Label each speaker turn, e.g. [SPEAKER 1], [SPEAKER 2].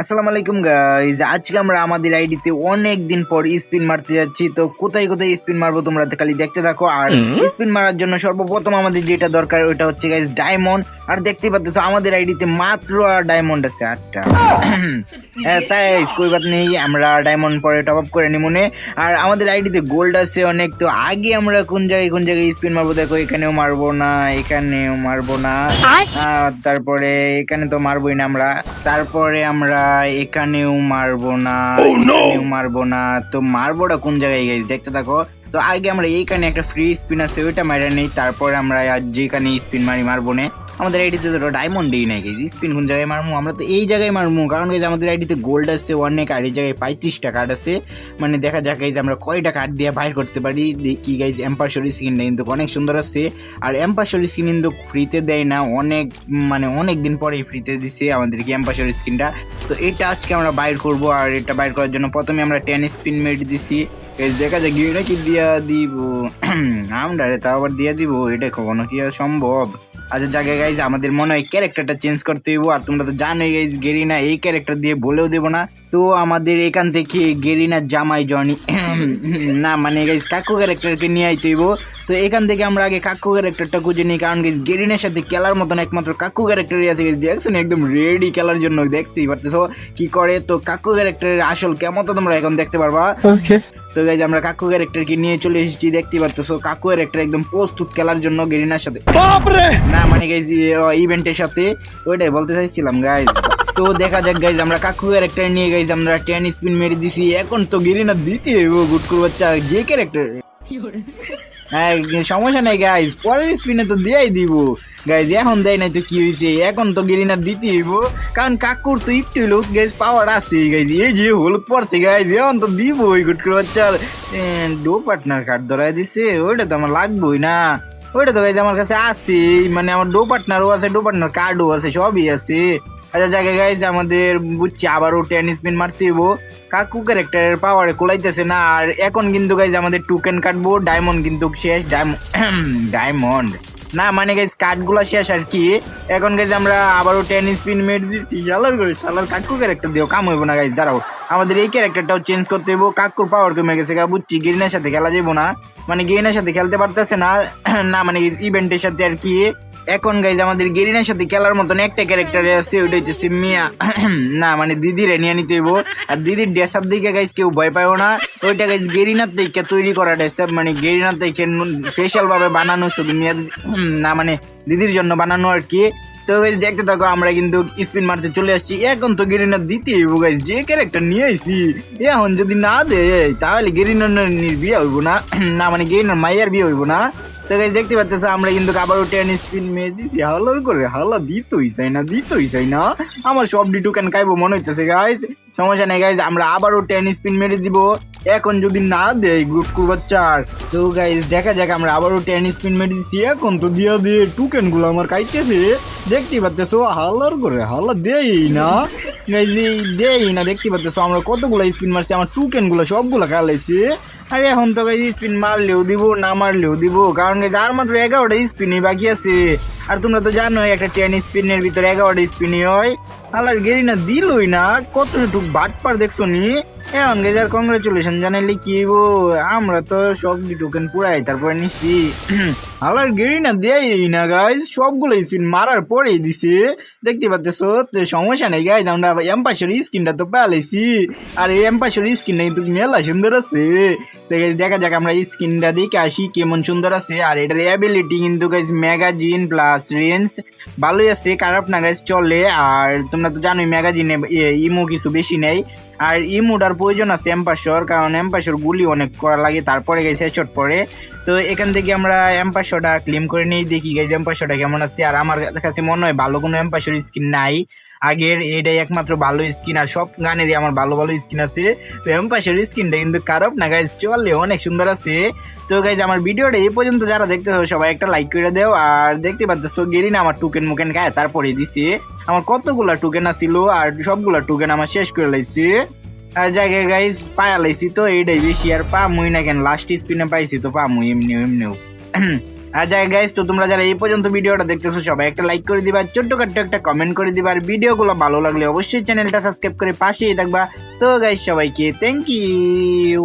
[SPEAKER 1] আসসালামু আলাইকুম গাইজ আজকে আমরা আমাদের আইডিতে অনেক দিন পর স্পিন মারতে যাচ্ছি। তো কোথায় কোথায় স্পিন মারবো তোমরা খালি দেখতে থাকো। আর স্পিন মারার জন্য সর্বপ্রথম আমাদের যেটা দরকার ওটা হচ্ছে গাইজ ডায়মন্ড আর দেখতে পাচ্ছ আমাদের আইডিতে মাত্র ডায়মন্ড আছে আটটা। হ্যাঁ, তাই কই বাত নেই আমরা ডায়মন্ড পরে টপ আপ করে নিই মনে আর আমাদের আইডিতে গোল্ড আছে অনেক তো আগে আমরা কোন জায়গায় কোন জায়গায় স্পিন মারবো? দেখো এখানেও মারবো না এখানেও মারবো না। আর? তারপরে এখানে তো মারবোই না আমরা। তারপরে আমরা এখানেও মারবো না এখানেও মারবো না। তো মারবোটা কোন জায়গায় গেছি দেখতে থাকো। তো আগে আমরা এইখানে একটা ফ্রি স্পিন আছে ওইটা মারা নেই। তারপরে আমরা আর যেখানে স্পিন মারি মারবো না। আমাদের আইডিতে তো ডায়মন্ড ডায়মন্ডই নাই গেছি স্পিন কোন জায়গায় মারমু? আমরা তো এই জায়গায় মারমু। কারণ guys আমাদের আইডিতে গোল্ড আছে অনেক আর এই জায়গায় পঁয়ত্রিশটা কার্ড আছে। মানে দেখা যাক গাইজ আমরা কয়টা কার্ড দিয়ে বাইর করতে পারি। দেখি গাইজ এম্পারশরি স্কিনটা কিন্তু অনেক সুন্দর আছে। আর এম্পারশরি স্কিন কিন্তু ফ্রিতে দেয় না। অনেক মানে অনেক দিন পরেই ফ্রিতে দিছে আমাদেরকে এম্পারশরি স্কিনটা তো এটা আজকে আমরা বাইর করব। আর এটা বাইর করার জন্য প্রথমে আমরা টেন স্পিন মেড দিছি। দেখা যাক গিয়ে নাকি দিয়া দিব। আমরা তাও আবার দিয়ে দিব। এটা কখনো কি সম্ভব? আচ্ছা জাগে গাইজ আমাদের মনে হয় ক্যারেক্টারটা চেঞ্জ করতে হইব। আর তোমরা তো জানোই গাইজ গেরিনা এই ক্যারেক্টার দিয়ে বলেও দেবো না। তো আমাদের এখান থেকে গেরিনা জামাই জনি, না মানে গাইজ কাকু ক্যারেক্টারকে নিয়ে আইতে হইব। তো এখান থেকে আমরা আগে কাকু ক্যারেক্টারটা খুঁজে নিই কারণ গাইজ গেরিনের সাথে খেলার মতন একমাত্র কাকু ক্যারেক্টারই আছে গাইজ দেখছেন? একদম রেডি খেলার জন্য দেখতেই পারতেছো। কি করে? তো কাকু ক্যারেক্টারের আসল কেমন তো তোমরা এখন দেখতে পারবা। তো গাইজ আমরা কাকু ক্যারেক্টার ক্যারেক্টারকে নিয়ে চলে এসেছি দেখতে পারতেছো। কাকু ক্যারেক্টার একদম প্রস্তুত খেলার জন্য গেরিনার সাথে। না মানে গাইজ ইভেন্টের সাথে ওইটাই বলতে চাইছিলাম গাইজ তো দেখা যাক গাইজ আমরা কাকু ক্যারেক্টার নিয়ে গাইজ আমরা টেন স্পিন মেরে দিছি। এখন তো গেরিনা দিতে গুটকুর বাচ্চা যে ক্যারেক্টার হ্যাঁ সমস্যা নাই গাইজ পরের স্পিনে তো দিয়াই দিব। গাইজ এখন দেয় নাই তো কি হয়েছে এখন তো গেরিনা দিতে হইব। কারণ কাকুর তো একটু হইলেও গাইজ পাওয়ার আছে গাইজ এই যে হলুদ পড়ছে গাইজ এখন তো দিব ওই গুটকুর বাচ্চার ডো পার্টনার কার্ড ধরাই দিছে, ওইটা তো আমার লাগবেই না। ওইটা তো গাইজ আমার কাছে আছে মানে আমার ডো পার্টনারও আছে, ডো পার্টনার কার্ডও আছে, সবই আছে। আচ্ছা জায়গায় গাইজ আমাদের বুঝছি আবারও টেন স্পিন মারতে হইব কাকু ক্যারেক্টারের পাওয়ারে কোলাইতেছে না, আর এখন কিন্তু গাইজ আমাদের টোকেন কাটবো ডায়মন্ড কিন্তু শেষ ডায়মন্ড ডায়মন্ড না মানে গাইজ কার্ডগুলো শেষ আর কি। এখন গাইজ আমরা আবারও টেন স্পিন মেট দিচ্ছি। শালার করে, শালার কাকু ক্যারেক্টার দিও কাম হইব না গাইজ দাঁড়াও। আমাদের এই ক্যারেক্টারটাও চেঞ্জ করতে হইব। কাকুর পাওয়ার কমে গেছে গা বুঝছি গেরিনের সাথে খেলা যাব না। মানে গেরিনের সাথে খেলতে পারতেছে না। না মানে ইভেন্টের সাথে আর কি। এখন গাইজ আমাদের গেরিনার সাথে খেলার মতন একটা ক্যারেক্টার আছে, ওইটা হচ্ছে মিয়া। না মানে দিদিরে নিয়ে নিতে হইব। আর দিদির ড্রেসআপ দিকে গাইজ কেউ ভয় পাইও না। ওইটা গাইজ গেরিনার থেকে তৈরি করা ড্রেসআপ মানে গেরিনার থেকে স্পেশাল ভাবে বানানো শুধু মিয়া না মানে দিদির জন্য বানানো আর কি। তো গাইজ দেখতে থাকো, আমরা কিন্তু স্পিন মারতে চলে আসছি। এখন তো গেরিনার দিতে হইব গাইজ, যে ক্যারেক্টার নিয়ে আইছি। এখন যদি না দেয়, তাহলে গেরিনার বিয়ে হইব না। না মানে গেরিনার মাইয়ার বিয়ে হইব না। তো গাইজ, দেখতে পাচ্তেছ, আমরা কিন্তু আবারও টেন স্পিন মেরে দিছি। হালার করে, হালা দিতই চাই না, দিতই চাই না। আমার সব ডিটুকান খাইবো মনে হইতেছে গাইজ সমস্যা নেই গাইজ আমরা আবারও টেন স্পিন মেরে দিব। এখন যদি না দেয় গ্রুপ টু বাচ্চার। তো গাইজ দেখা যাক, আমরা আবারও টেন স্পিন মেরে দিছি। এখন তো দিয়া দিয়ে টুকেনগুলো আমার খাইতেছে দেখতে পাচ্তেছো হালার করে, হালা দেই না। দেই না, দেখতে পাচ্ছ, আমরা কতগুলো স্পিন মারছি, আমার টুকেনগুলো সবগুলো খালাইছি। আরে এখন তো স্পিন মারলেও দিব, না মারলেও দিব, কারণ আর মাত্র এগারোটা স্পিনই বাকি আছে। আর তোমরা তো জানোই, একটা টেন স্পিনের ভিতরে এগারোটা স্পিনই হয়। আলার গেরি না দিলই না, কতটুক বাটপার দেখছ নি? এখন গেজ আর কংগ্রেচুলেশন জানাইলে কি গো আমরা তো সব টোকেন পুরাই, তারপরে নিচ্ছি আলার গেরি না দেয় না গাইজ সবগুলো স্পিন মারার পরেই দিছে। দেখতে পাচ্ছ সমস্যা নেই গাইজ আমরা এম্পাসের স্কিনটা তো পেলাইছি। আর এই এম্পাসের স্কিনটা কিন্তু মেলা সুন্দর আছে। দেখা যাক আমরা এই স্কিনটা দেখে আসি, কেমন সুন্দর আছে। আর এটার অ্যাবিলিটি কিন্তু গাইজ ম্যাগাজিন প্লাস রেঞ্জ ভালোই আছে, খারাপ না গাইজ চলে। আর তোমরা তো জানোই ম্যাগাজিনে ইমো কিছু বেশি নেই। আর ইমোটার প্রয়োজন আছে এম্পাসর কারণ এম্পাসর গুলি অনেক করা লাগে, তারপরে গেছে হেডশট পরে। তো এখান থেকে আমরা এম্পাসরটা ক্লেম করে নিই, দেখি গাইজ এম্পাসরটা কেমন আছে। আর আমার কাছে মনে হয় ভালো কোনো এম্পাসর স্কিন নাই। আগের এটাই একমাত্র ভালো স্কিন আর সব গানেরই আমার ভালো ভালো স্কিন আছে। তো এম্পাসের স্কিনটা কিন্তু খারাপ না গাইজ চলে অনেক সুন্দর আছে। তো গাইজ আমার ভিডিওটা এই পর্যন্ত যারা দেখতেছো, সবাই একটা লাইক করে দেও। আর দেখতে পাচ্ছ গেরি না আমার টুকেন মুকেন খায়, তারপরে দিছে। আমার কতগুলা টুকেন আছিল আর সবগুলা টুকেন আমার শেষ করে লাইছে। আর জায়গায় গাইজ পায়া লাইছি তো, এইটাই বেশি আর পা মুই না কেন লাস্ট স্পিনে পাইছি তো পা মুই এমনি এমনিও। আর যাই গাইজ তো তোমরা যারা এই পর্যন্ত ভিডিওটা দেখতেছো সবাই একটা লাইক করে দিবা, ছোট্ট কাট্ট একটা কমেন্ট করে দিবা, আর ভিডিওগুলো ভালো লাগলে অবশ্যই চ্যানেলটা সাবস্ক্রাইব করে পাশেই থাকবা। তো গাইজ সবাইকে থ্যাংক ইউ